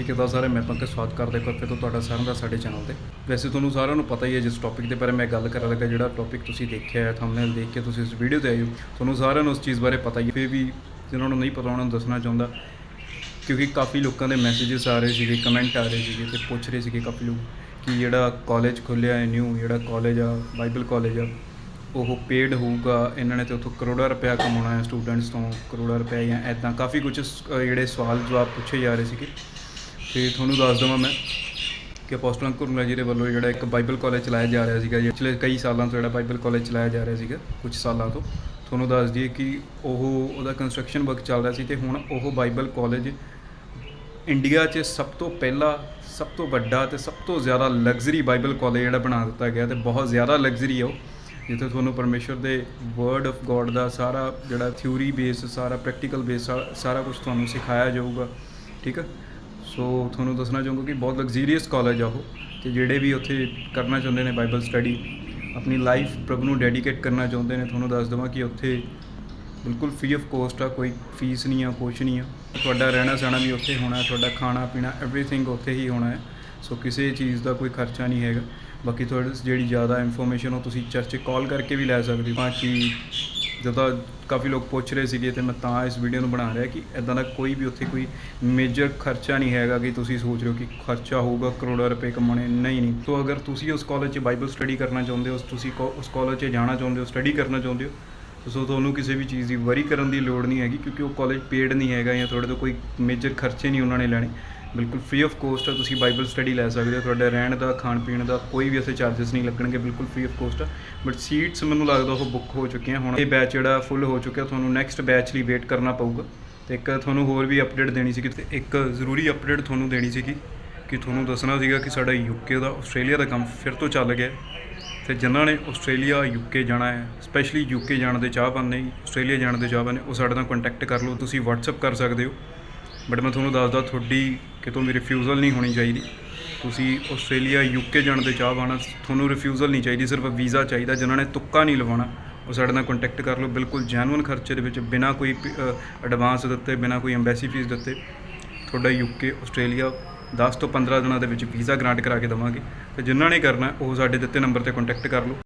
ਹਾਂਜੀ, ਕਿਦਾਂ ਸਾਰੇ? ਮੈਂ ਪੰਕਜ ਸਵਾਗਤ ਕਰਦਾ ਇੱਕ ਵਾਰ ਫਿਰ ਤੋਂ ਤੁਹਾਡਾ ਸਾਰਿਆਂ ਦਾ ਸਾਡੇ ਚੈਨਲ ਤੇ। ਵੈਸੇ ਤੁਹਾਨੂੰ ਸਾਰਿਆਂ ਨੂੰ ਪਤਾ ਹੀ ਹੈ, ਜਿਸ ਟੌਪਿਕ ਦੇ ਬਾਰੇ ਮੈਂ ਗੱਲ ਕਰਨ ਲੱਗਾ, ਜਿਹੜਾ ਟੌਪਿਕ ਤੁਸੀਂ ਦੇਖਿਆ ਹੈ ਥੰਬਨੇਲ ਦੇਖ ਕੇ ਤੁਸੀਂ ਇਸ ਵੀਡੀਓ ਤੇ ਆਏ ਹੋ, ਤੁਹਾਨੂੰ ਸਾਰਿਆਂ ਨੂੰ ਉਸ ਚੀਜ਼ ਬਾਰੇ ਪਤਾ ਹੀ ਹੈ। ਫਿਰ ਵੀ ਜਿਨ੍ਹਾਂ ਨੂੰ ਨਹੀਂ ਪਤਾ ਉਹਨਾਂ ਨੂੰ ਦੱਸਣਾ ਚਾਹੁੰਦਾ, ਕਿਉਂਕਿ ਕਾਫੀ ਲੋਕਾਂ ਦੇ ਮੈਸੇजेस ਆ ਰਹੇ ਸੀਗੇ ਕਮੈਂਟ ਆ ਰਹੇ ਸੀਗੇ ਤੇ ਪੁੱਛ ਰਹੇ ਸੀਗੇ ਕਾਫੀ ਲੋਕ ਕਿ ਜਿਹੜਾ ਕਾਲਜ ਖੁੱਲਿਆ ਹੈ ਨਿਊ ਜਿਹੜਾ ਕਾਲਜ ਆ ਬਾਈਬਲ ਕਾਲਜ ਆ, ਉਹ ਪੇਡ ਹੋਊਗਾ, ਇਹਨਾਂ ਨੇ ਤੇ ਉੱਥੋਂ ਕਰੋੜਾਂ ਰੁਪਇਆ ਕਮਾਉਣਾ ਹੈ ਸਟੂਡੈਂਟਸ ਤੋਂ, ਕਰੋੜਾਂ ਰੁਪਇਆ ਜਾਂ ਐਦਾਂ ਕਾਫੀ ਕੁਝ ਜਿਹੜੇ ਸਵਾਲ ਜਵਾਬ ਪੁੱਛੇ ਜਾ ਰਹੇ ਸੀਗੇ। ਤੇ ਤੁਹਾਨੂੰ ਦੱਸ ਦਵਾਂ ਮੈਂ ਕਿ ਅਪੋਸਟਲ ਅੰਕੁਰ ਜੀ ਦੇ ਵੱਲੋਂ ਜਿਹੜਾ ਇੱਕ ਬਾਈਬਲ ਕਾਲਜ ਚਲਾਇਆ ਜਾ ਰਿਹਾ ਸੀਗਾ ਜੀ ਪਿਛਲੇ ਕਈ ਸਾਲਾਂ ਤੋਂ ਜਿਹੜਾ ਬਾਈਬਲ ਕਾਲਜ ਚਲਾਇਆ ਜਾ ਰਿਹਾ ਸੀਗਾ ਕੁਝ ਸਾਲਾਂ ਤੋਂ। ਤੁਹਾਨੂੰ ਦੱਸ ਦਈਏ ਕਿ ਉਹ ਉਹਦਾ ਕੰਸਟਰਕਸ਼ਨ ਵਰਕ ਚੱਲ ਰਿਹਾ ਸੀ ਤੇ ਹੁਣ ਉਹ ਬਾਈਬਲ ਕਾਲਜ ਇੰਡੀਆ 'ਚ ਸਭ ਤੋਂ ਪਹਿਲਾ, ਸਭ ਤੋਂ ਵੱਡਾ ਤੇ ਸਭ ਤੋਂ ਜ਼ਿਆਦਾ ਲਗਜ਼ਰੀ ਬਾਈਬਲ ਕਾਲਜ ਜਿਹੜਾ ਬਣਾ ਦਿੱਤਾ ਗਿਆ ਤੇ ਬਹੁਤ ਜ਼ਿਆਦਾ ਲਗਜ਼ਰੀ ਹੈ ਉਹ। ਜਿੱਥੇ ਤੁਹਾਨੂੰ ਪਰਮੇਸ਼ਰ ਦੇ ਵਰਡ ਆਫ ਗੋਡ ਦਾ ਸਾਰਾ ਜਿਹੜਾ ਥਿਊਰੀ ਬੇਸ ਸਾਰਾ ਪ੍ਰੈਕਟੀਕਲ ਬੇਸ ਸਾਰਾ ਕੁਝ ਤੁਹਾਨੂੰ ਸਿਖਾਇਆ ਜਾਊਗਾ, ਠੀਕ ਹੈ ਸੋ ਤੁਹਾਨੂੰ ਦੱਸਣਾ ਚਾਹੂੰਗਾ ਕਿ ਬਹੁਤ ਲਗਜ਼ਰੀਅਸ ਕਾਲਜ ਆ ਉਹ, ਤੇ ਜਿਹੜੇ ਵੀ ਉੱਥੇ ਕਰਨਾ ਚਾਹੁੰਦੇ ਨੇ ਬਾਈਬਲ ਸਟੱਡੀ ਆਪਣੀ ਲਾਈਫ ਪ੍ਰਭੂ ਨੂੰ ਡੈਡੀਕੇਟ ਕਰਨਾ ਚਾਹੁੰਦੇ ਨੇ, ਤੁਹਾਨੂੰ ਦੱਸ ਦਵਾਂ ਕਿ ਉੱਥੇ ਬਿਲਕੁਲ ਫ੍ਰੀ ਆਫ ਕੋਸਟ ਆ, ਕੋਈ ਫੀਸ ਨਹੀਂ ਆ, ਕੁਛ ਨਹੀਂ ਆ। ਤੁਹਾਡਾ ਰਹਿਣਾ ਸਹਿਣਾ ਵੀ ਉੱਥੇ ਹੋਣਾ, ਤੁਹਾਡਾ ਖਾਣਾ ਪੀਣਾ ਐਵਰੀਥਿੰਗ ਉੱਥੇ ਹੀ ਹੋਣਾ ਹੈ। ਸੋ ਕਿਸੇ ਚੀਜ਼ ਦਾ ਕੋਈ ਖਰਚਾ ਨਹੀਂ ਹੈਗਾ। ਬਾਕੀ ਤੁਹਾਡੇ ਜਿਹੜੀ ਜ਼ਿਆਦਾ ਇਨਫੋਰਮੇਸ਼ਨ ਉਹ ਤੁਸੀਂ ਚਰਚ ਕਾਲ ਕਰਕੇ ਵੀ ਲੈ ਸਕਦੇ ਹੋ। ਤਾਂ ਜਦੋਂ ਕਾਫੀ ਲੋਕ ਪੁੱਛ ਰਹੇ ਸੀਗੇ ਤੇ ਮੈਂ ਤਾਂ ਇਸ ਵੀਡੀਓ ਨੂੰ ਬਣਾ ਰਿਹਾ ਕਿ ਇਦਾਂ ਦਾ ਕੋਈ ਵੀ ਉੱਥੇ ਕੋਈ ਮੇਜਰ ਖਰਚਾ ਨਹੀਂ ਹੈਗਾ ਕਿ ਤੁਸੀਂ ਸੋਚ ਰਹੇ ਹੋ ਕਿ ਖਰਚਾ ਹੋਊਗਾ ਕਰੋੜਾਂ ਰੁਪਏ ਕਮਾਉਣੇ, ਨਹੀਂ ਨਹੀਂ। ਸੋ ਅਗਰ ਤੁਸੀਂ ਉਸ ਕਾਲਜ 'ਚ ਬਾਈਬਲ ਸਟੱਡੀ ਕਰਨਾ ਚਾਹੁੰਦੇ ਹੋ ਤੁਸੀਂ ਕੋ- ਉਸ ਕਾਲਜ 'ਚ ਜਾਣਾ ਚਾਹੁੰਦੇ ਹੋ ਸਟੱਡੀ ਕਰਨਾ ਚਾਹੁੰਦੇ ਹੋ ਸੋ ਤੁਹਾਨੂੰ ਕਿਸੇ ਵੀ ਚੀਜ਼ ਦੀ ਵਰੀ ਕਰਨ ਦੀ ਲੋੜ ਨਹੀਂ ਹੈਗੀ ਕਿਉਂਕਿ ਉਹ ਕਾਲਜ ਪੇਡ ਨਹੀਂ ਹੈਗਾ ਜਾਂ ਤੁਹਾਡੇ ਤੋਂ ਕੋਈ ਮੇਜਰ ਖਰਚੇ ਨਹੀਂ ਉਹਨਾਂ ਨੇ ਲੈਣੇ। ਬਿਲਕੁਲ ਫ੍ਰੀ ਆਫ ਕੋਸਟ ਆ, ਤੁਸੀਂ ਬਾਈਬਲ ਸਟੱਡੀ ਲੈ ਸਕਦੇ ਹੋ, ਤੁਹਾਡੇ ਰਹਿਣ ਦਾ, ਖਾਣ ਪੀਣ ਦਾ ਕੋਈ ਵੀ ਅਸੀਂ ਚਾਰजेस ਨਹੀਂ ਲੱਗਣਗੇ, ਬਿਲਕੁਲ ਫ੍ਰੀ ਆਫ ਕੋਸਟ ਆ। ਬਟ ਸੀਟਸ ਮੈਨੂੰ ਲੱਗਦਾ ਉਹ ਬੁੱਕ ਹੋ ਚੁੱਕੀਆਂ ਹੁਣ, ਇਹ ਬੈਚ ਜਿਹੜਾ ਫੁੱਲ ਹੋ ਚੁੱਕਿਆ, ਤੁਹਾਨੂੰ ਨੈਕਸਟ ਬੈਚ ਲਈ ਵੇਟ ਕਰਨਾ ਪਊਗਾ। ਤੇ ਇੱਕ ਤੁਹਾਨੂੰ ਹੋਰ ਵੀ ਅਪਡੇਟ ਦੇਣੀ ਸੀ ਤੇ ਇੱਕ ਜ਼ਰੂਰੀ ਅਪਡੇਟ ਤੁਹਾਨੂੰ ਦੇਣੀ ਸੀਗੀ ਕਿ ਤੁਹਾਨੂੰ ਦੱਸਣਾ ਸੀਗਾ ਕਿ ਸਾਡਾ ਯੂਕੇ ਦਾ ਆਸਟ੍ਰੇਲੀਆ ਦਾ ਕੰਮ ਫਿਰ ਤੋਂ ਚੱਲ ਗਿਆ। ਤੇ ਜਿਨ੍ਹਾਂ ਨੇ ਆਸਟ੍ਰੇਲੀਆ ਯੂਕੇ ਜਾਣਾ ਹੈ ਸਪੈਸ਼ਲੀ ਯੂਕੇ ਜਾਣ ਦੇ ਚਾਹਵਾਨ ਨੇ ਆਸਟ੍ਰੇਲੀਆ ਜਾਣ ਦੇ ਚਾਹਵਾਨ ਨੇ, ਉਹ ਸਾਡੇ ਨਾਲ ਕੰਟੈਕਟ ਕਰ ਲਓ, ਤੁਸੀਂ WhatsApp ਕਰ ਸਕਦੇ ਹੋ। ਬਟ ਮੈਂ ਤੁਹਾਨੂੰ ਦੱਸਦਾ, ਤੁਹਾਡੀ ਕਿਤੋਂ ਵੀ ਰਿਫਿਊਜ਼ਲ ਨਹੀਂ ਹੋਣੀ ਚਾਹੀਦੀ। ਤੁਸੀਂ ਆਸਟ੍ਰੇਲੀਆ ਯੂਕੇ ਜਾਣ ਦੇ ਚਾਹਵਾਨ ਆ, ਤੁਹਾਨੂੰ ਰਿਫਿਊਜ਼ਲ ਨਹੀਂ ਚਾਹੀਦੀ, ਸਿਰਫ ਵੀਜ਼ਾ ਚਾਹੀਦਾ, ਜਿਨ੍ਹਾਂ ਨੇ ਤੁੱਕਾ ਨਹੀਂ ਲਵਾਉਣਾ। ਉਹ ਸਾਡੇ ਨਾਲ ਕੰਟੈਕਟ ਕਰ ਲਓ, ਬਿਲਕੁਲ ਜੈਨੂਇਨ ਖਰਚੇ ਦੇ ਵਿੱਚ, ਬਿਨਾਂ ਕੋਈ ਐਡਵਾਂਸ ਦਿੱਤੇ, ਬਿਨਾਂ ਕੋਈ ਐਮਬੈਸੀ ਫੀਸ ਦਿੱਤੇ, ਤੁਹਾਡਾ ਯੂਕੇ ਆਸਟ੍ਰੇਲੀਆ 10 ਤੋਂ 15 ਦਿਨਾਂ ਦੇ ਵਿੱਚ ਵੀਜ਼ਾ ਗ੍ਰਾਂਟ ਕਰਾ ਕੇ ਦੇਵਾਂਗੇ। ਤੇ ਜਿਨ੍ਹਾਂ ਨੇ ਕਰਨਾ, ਉਹ ਸਾਡੇ ਦਿੱਤੇ ਨੰਬਰ ਤੇ ਕੰਟੈਕਟ ਕਰ ਲਓ।